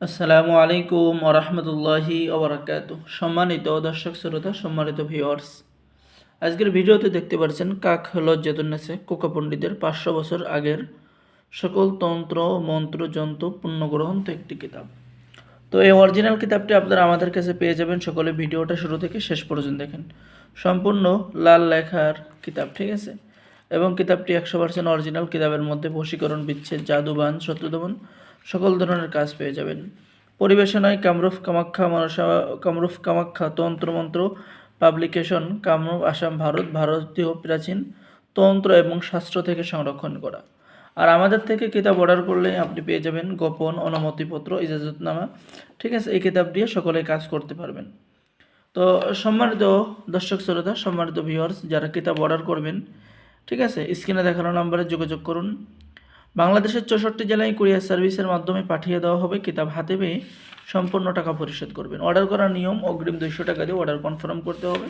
আসসালামু আলাইকুম ওরহমতুল্লাহি ওবরাকাত। সম্মানিত দর্শক শ্রোতা, সম্মানিত ভিউয়ার্স আজকের ভিডিওতে দেখতে পাচ্ছেন কাক লজ্জাতুন্নেসে কোকা পণ্ডিতের পাঁচশো বছর আগের সকল তন্ত্র, মন্ত্র, যন্ত্র পুণ্যগ্রহন্ত একটি কিতাব। তো এই অরিজিনাল কিতাবটি আপনারা আমাদের কাছে পেয়ে যাবেন। সকলে ভিডিওটা শুরু থেকে শেষ পর্যন্ত দেখেন। সম্পূর্ণ লাল লেখার কিতাব, ঠিক আছে? এবং কিতাবটি একশো পার্সেন্ট অরিজিনাল কিতাবের মধ্যে বশীকরণ বিচ্ছেদ, জাদুবান শত্রুদমন সকল ধরনের কাজ পেয়ে যাবেন। পরিবেশনায় কামরুফ কামাখ্যা, মনসা কামরুফ কামাখ্যা তন্ত্রমন্ত্র পাবলিকেশন, কামরূপ, আসাম, ভারত, ভারতীয় প্রাচীন তন্ত্র এবং শাস্ত্র থেকে সংরক্ষণ করা। আর আমাদের থেকে কিতাব অর্ডার করলে আপনি পেয়ে যাবেন গোপন অনুমতিপত্র, ইজাজতনামা, ঠিক আছে? এই কিতাব দিয়ে সকলে কাজ করতে পারবেন। তো সম্মানিত দর্শক, শ্রোতা, সম্মানিত ভিউয়ার্স যারা কিতাব অর্ডার করবেন, ঠিক আছে? স্ক্রিনে দেখানো নম্বরে যোগাযোগ করুন। বাংলাদেশের চৌষট্টি জেলায় কুরিয়ার সার্ভিসের মাধ্যমে পাঠিয়ে দেওয়া হবে কিতাব হাতে পেয়ে সম্পূর্ণ টাকা পরিশোধ করবেন। অর্ডার করার নিয়ম অগ্রিম দুইশো টাকা দিয়ে অর্ডার কনফার্ম করতে হবে।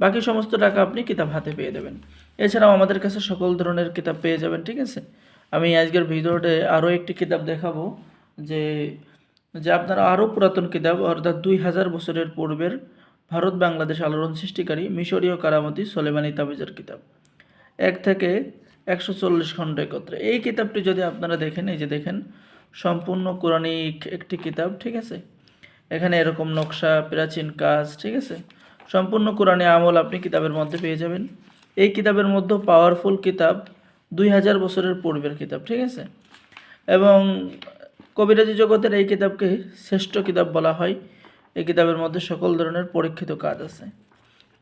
বাকি সমস্ত টাকা আপনি কিতাব হাতে পেয়ে দেবেন। এছাড়াও আমাদের কাছে সকল ধরনের কিতাব পেয়ে যাবেন, ঠিক আছে? আমি আজকের ভিডিওতে আরও একটি কিতাব দেখাবো যে যে আপনারা আরও পুরাতন কিতাব, অর্থাৎ দুই হাজার বছরের পূর্বের ভারত বাংলাদেশ আলোড়ন সৃষ্টিকারী মিশরীয় কারামতি সোলেমানি তাবিজের কিতাব। এক থেকে একশো চল্লিশ খণ্ড একত্রে। এই কিতাবটি যদি আপনারা দেখেন, এই যে দেখেন, সম্পূর্ণ কোরআনিক একটি কিতাব, ঠিক আছে? এখানে এরকম নকশা, প্রাচীন কাজ, ঠিক আছে? সম্পূর্ণ কোরআনে আমল আপনি কিতাবের মধ্যে পেয়ে যাবেন। এই কিতাবের মধ্যে পাওয়ারফুল কিতাব দুই হাজার বছরের পূর্বের কিতাব, ঠিক আছে? এবং কবিরাজি জগতের এই কিতাবকে শ্রেষ্ঠ কিতাব বলা হয়। এই কিতাবের মধ্যে সকল ধরনের পরীক্ষিত কাজ আছে।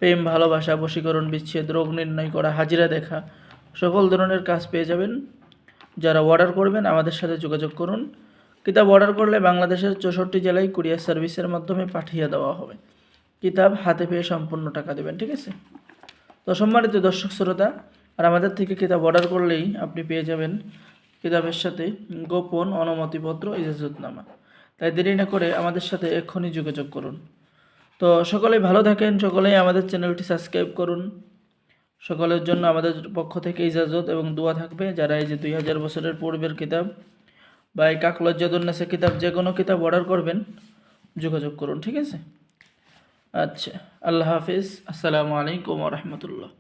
প্রেম, ভালোবাসা, বশীকরণ, বিচ্ছেদ, রোগ নির্ণয় করা, হাজিরা দেখা সকল ধরনের কাজ পেয়ে যাবেন। যারা অর্ডার করবেন, আমাদের সাথে যোগাযোগ করুন। কিতাব অর্ডার করলে বাংলাদেশের চৌষট্টি জেলায় কুরিয়ার সার্ভিসের মাধ্যমে পাঠিয়ে দেওয়া হবে। কিতাব হাতে পেয়ে সম্পূর্ণ টাকা দেবেন, ঠিক আছে? তো সম্মানিত দর্শক শ্রোতা, আর আমাদের থেকে কিতাব অর্ডার করলেই আপনি পেয়ে যাবেন কিতাবের সাথে গোপন অনুমতিপত্র, ইজাজতনামা। তাই দেরি না করে আমাদের সাথে এক্ষুনি যোগাযোগ করুন। তো সকলেই ভালো থাকেন, সকলেই আমাদের চ্যানেলটি সাবস্ক্রাইব করুন। সকলের জন্য আমাদের পক্ষ থেকে ইজাজত এবং দোয়া থাকবে। যারা এই যে দুই হাজার বছরের পূর্বের কিতাব বা এই কাকলজ্জাদুন্নাসের কিতাব, যে কোনো কিতাব অর্ডার করবেন, যোগাযোগ করুন, ঠিক আছে? আচ্ছা আল্লাহ হাফিজ। আসসালামু আলাইকুম রহমতুল্লাহ।